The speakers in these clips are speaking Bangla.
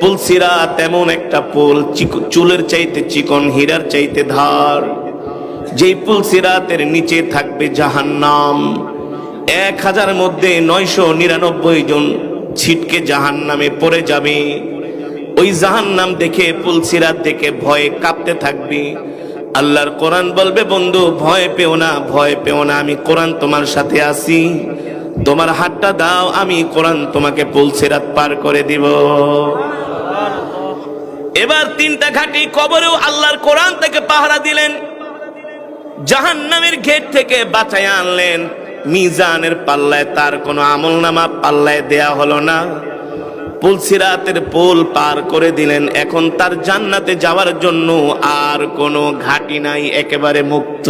পুলসিরা তেমন একটা পুল চুলের চাইতে চিকন, হীরার চাইতে ধার। যেই পুলসিরাতের নিচে থাকবে জাহান্নাম। এক হাজার মধ্যে নয়শো নিরানব্বই জন ছিটকে জাহান্নামে পড়ে যাবে। ওই জাহান্নাম দেখে পুলসিরাত দেখে ভয়ে কাঁপতে থাকবে। আল্লাহর কোরআন বলবে, বন্ধু, ভয় পেও না, ভয় পেও না, আমি কোরআন তোমার সাথে আছি। তোমার হাতটা দাও, আমি কোরআন তোমাকে পুলসিরাত পার করে দিব। এবার তিনটা ঘাটি কবরেও আল্লাহর কোরআন থেকে পাহারা দিলেন, জাহান্নামের ঘেট থেকে বাঁচায় আনলেন। মিজানের পাল্লায় তার কোনো আমল নামা পাল্লায় দেয়া হলো না। পুলসিরাতের পোল পার করে দিলেন। এখন তার জান্নাতে যাওয়ার জন্য আর কোনো ঘাটি নাই, একেবারে মুক্ত।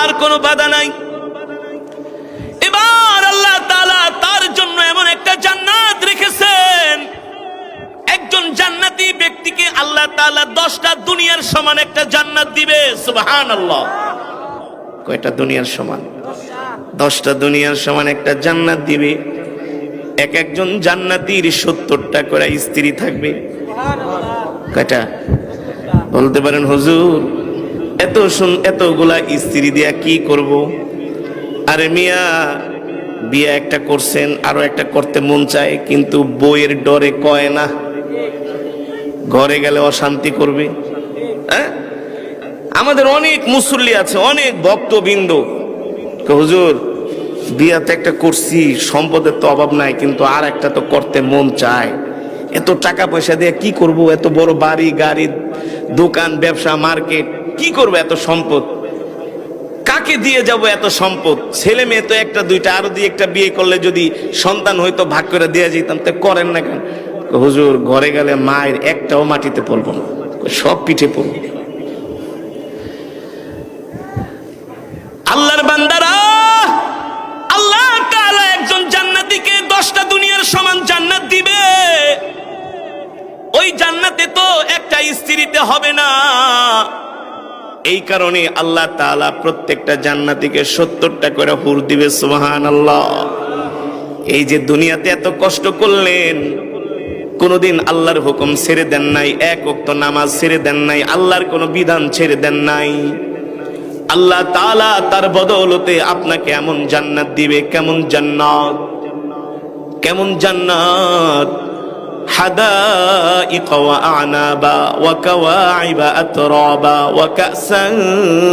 আর কোনো বাধা নাই। জান্নাতি ব্যক্তিকে আল্লাহ তাআলা দশটা দুনিয়ার সমান একটা জান্নাত দিবে সুবহান আল্লাহ কয়টা দুনিয়ার সমান? দশটা দুনিয়ার সমান একটা জান্নাত দিবে। এক একজন জান্নাতির সত্তরটা করে স্ত্রী থাকবে। কয়টা? বলতে পারেন, হুজুর, এত শুন এতগুলা স্ত্রী দিয়া কি করব? আরে মিয়া, বিয়ে একটা করছেন, আরও একটা করতে মন চায়, কিন্তু বইয়ের ডরে কয় না? ঘরে গেলে অশান্তি করবে। হ্যাঁ? আমাদের অনেক মুসল্লি আছে, অনেক ভক্তবৃন্দ। হুজুর বিয়াতে একটা করছি, সম্পদের তো অভাব নাই, কিন্তু আর একটা তো করতে মন চায়। এত টাকা পয়সা দিয়ে কি করব? এত বড় বাড়ি, গাড়ি, দোকান, ব্যবসা, মার্কেট, কি করব এত সম্পদ? কাকে দিয়ে যাব এত সম্পদ? ছেলে মেয়ে তো একটা, দুইটা, আরও দিয়ে একটা বিয়ে করলে যদি সন্তান হয়তো ভাগ করে দেওয়া যেতাম, তো করেন না কেন? হুজুর ঘরে গেলে মায়ের একটাও মাটিতে পড়ব না, সব পিঠে পড়ব। আল্লাহর বান্দারা, আল্লাহ তাআলা একজন জান্নাতীকে দশটা দুনিয়ার সমান জান্নাত দিবে। ওই জান্নাতে তো একটা স্ত্রীতে হবে না। এই কারণে আল্লাহ তাআলা প্রত্যেকটা জান্নাতীকে সত্তরটা করে হুর দিবে সুবহান আল্লাহ এই যে দুনিয়াতে এত কষ্ট করলেন কোনোদিন আল্লাহর হুকুম ছেড়ে দেন নাই এক ওক্ত নামাজ ছেড়ে দেন নাই আল্লাহর কোনো বিধান ছেড়ে দেন নাই আল্লাহ তাআলা তার বদৌলতে আপনাকে এমন জান্নাত দিবে কেমন জান্নাত কেমন জান্নাত حدائق وأعنابا وكواعب أترابا وكأسا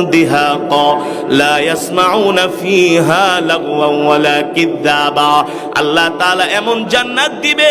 دهاقا لا يسمعون فيها لغوا ولا كذابا الله تعالى এমন জান্নাত দিবে